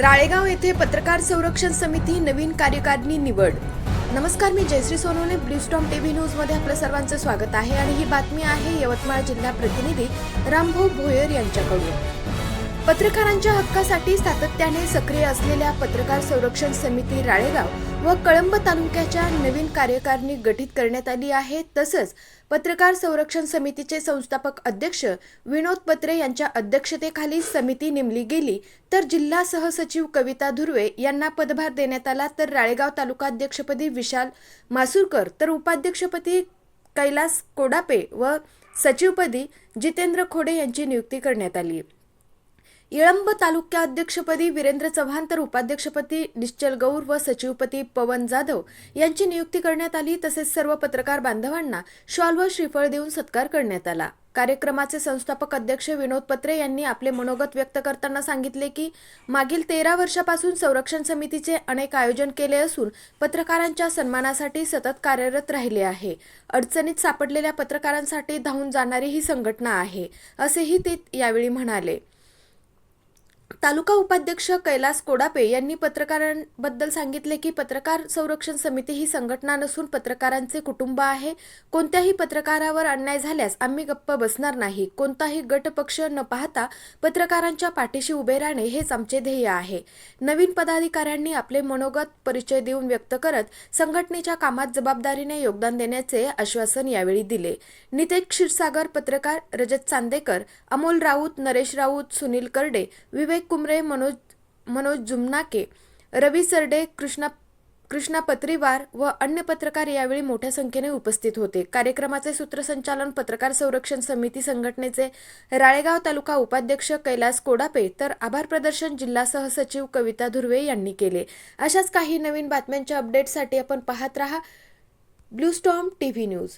राळेगाव येथे पत्रकार संरक्षण समिती नवीन कार्यकारिणी निवड. नमस्कार मी जयश्री सोनवणे ब्लू टीव्ही न्यूजमध्ये आपलं सर्वांचं स्वागत आहे. आणि ही बातमी आहे यवतमाळ जिल्हा प्रतिनिधी रामभाऊ भोयर यांच्याकडून. पत्रकारांच्या हक्कासाठी सातत्याने सक्रिय असलेल्या पत्रकार संरक्षण समिती राळेगाव व कळंब तालुक्याच्या नवीन कार्यकारिणी गठीत करण्यात आली आहे. तसंच पत्रकार संरक्षण समितीचे संस्थापक अध्यक्ष विनोद पत्रे यांच्या अध्यक्षतेखाली समिती नेमली गेली. तर जिल्हा सहसचिव कविता धुर्वे यांना पदभार देण्यात आला तर राळेगाव तालुका अध्यक्षपदी विशाल मासूरकर तर उपाध्यक्षपदी कैलास कोडापे व सचिवपदी जितेंद्र खोडे यांची नियुक्ती करण्यात आली. इळंब तालुक्याध्यक्षपदी वीरेंद्र चव्हाण तर उपाध्यक्षपदी निश्चल गौर व सचिवपदी पवन जाधव यांची नियुक्ती करण्यात आली. तसेच सर्व पत्रकार बांधवांना शॉल व श्रीफळ देऊन सत्कार करण्यात आला. कार्यक्रमाचे संस्थापक अध्यक्ष विनोद पत्रे यांनी आपले मनोगत व्यक्त करताना सांगितले की मागील तेरा वर्षापासून संरक्षण समितीचे अनेक आयोजन केले असून पत्रकारांच्या सन्मानासाठी सतत कार्यरत राहिले आहे. अडचणीत सापडलेल्या पत्रकारांसाठी धावून जाणारी ही संघटना आहे असेही ते यावेळी म्हणाले. तालुका उपाध्यक्ष कैलास कोडापे यांनी पत्रकारांबद्दल सांगितले की पत्रकार संरक्षण समिती ही संघटना नसून पत्रकारांचे कुटुंब आहे. कोणत्याही पत्रकारावर अन्याय झाल्यास आम्ही गप्प बसणार नाही. कोणताही गट पक्ष न पाहता पत्रकारांच्या पाठीशी उभे राहणे हेच आमचे ध्येय आहे. नवीन पदाधिकाऱ्यांनी आपले मनोगत परिचय देऊन व्यक्त करत संघटनेच्या कामात जबाबदारीने योगदान देण्याचे आश्वासन यावेळी दिले. नितेश क्षीरसागर पत्रकार रजत चांदेकर अमोल राऊत नरेश राऊत सुनील करडे विवेक कुमरे मनोज मनोज जुमनाके रवी सरडे कृष्णा कृष्णा पत्रीवार व अन्य पत्रकार यावेळी मोठ्या संख्येने उपस्थित होते. कार्यक्रमाचे सूत्रसंचालन पत्रकार संरक्षण समिती संघटनेचे राळेगाव तालुका उपाध्यक्ष कैलास कोडापे तर आभार प्रदर्शन जिल्हा सहसचिव कविता धुर्वे यांनी केले. अशाच काही नवीन बातम्यांच्या अपडेटसाठी आपण पाहत रहा. Blue storm TV news.